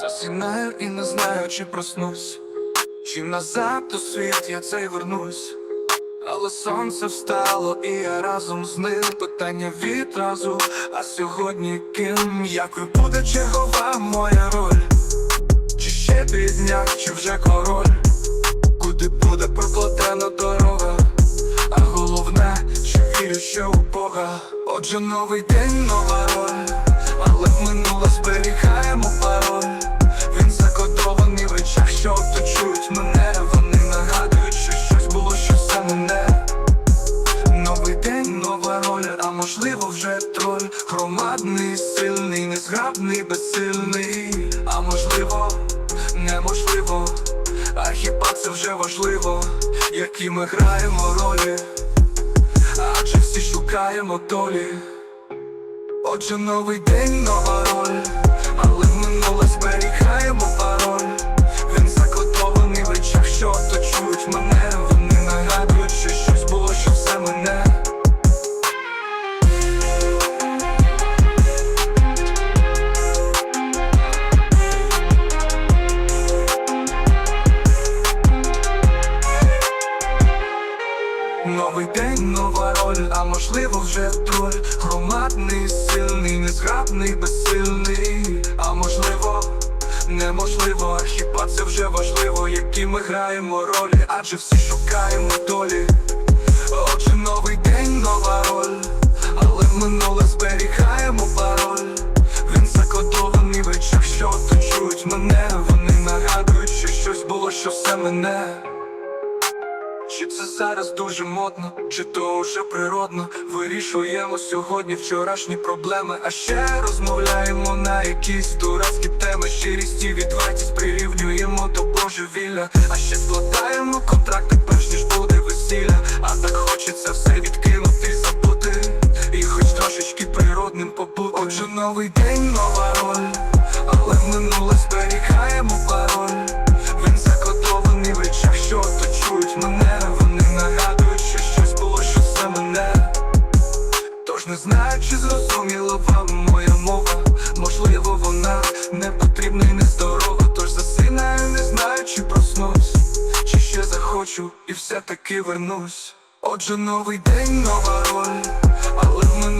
Засинаю і не знаю, чи проснусь, чи назад у світ я цей вернусь. Але сонце встало, і я разом з ним питання відразу. А сьогодні ким, якою буде чергова моя роль? Чи ще бідняк, чи вже король? Куди буде прокладена дорога? А головне, чи вірю, що у Бога Отже, новий день, нова роль, але в минуле зберігаємо пароль вже троль Громадний, сильний, незграбний, безсильний, а можливо, неможливо, а хіба це вже важливо, які ми граємо ролі, адже всі шукаємо долі. Отже, новий день, нова роль, але Новий день, нова роль, а можливо вже троль Громадний, сильний, незграбний, безсильний, а можливо, неможливо, хіба це вже важливо, які ми граємо ролі, адже всі шукаємо долі. Отже, новий день, нова роль, але минуле зберігаємо пароль. Він закодований в речах, що оточують мене. Вони нагадують, що щось було, що все мене. Зараз дуже модно, чи то вже природно? Вирішуємо сьогодні вчорашні проблеми, а ще розмовляємо на якісь дурацькі теми. Щирість і відвертість прирівнюємо до божевілля. А ще складаємо контракти, перш ніж буде весілля. А так хочеться все відкинути забути. І хоч трошечки природним побути. Отже, новий день, нова роль. Але в хочу, і все-таки вернусь. Отже, новий день, нова роль, але в мене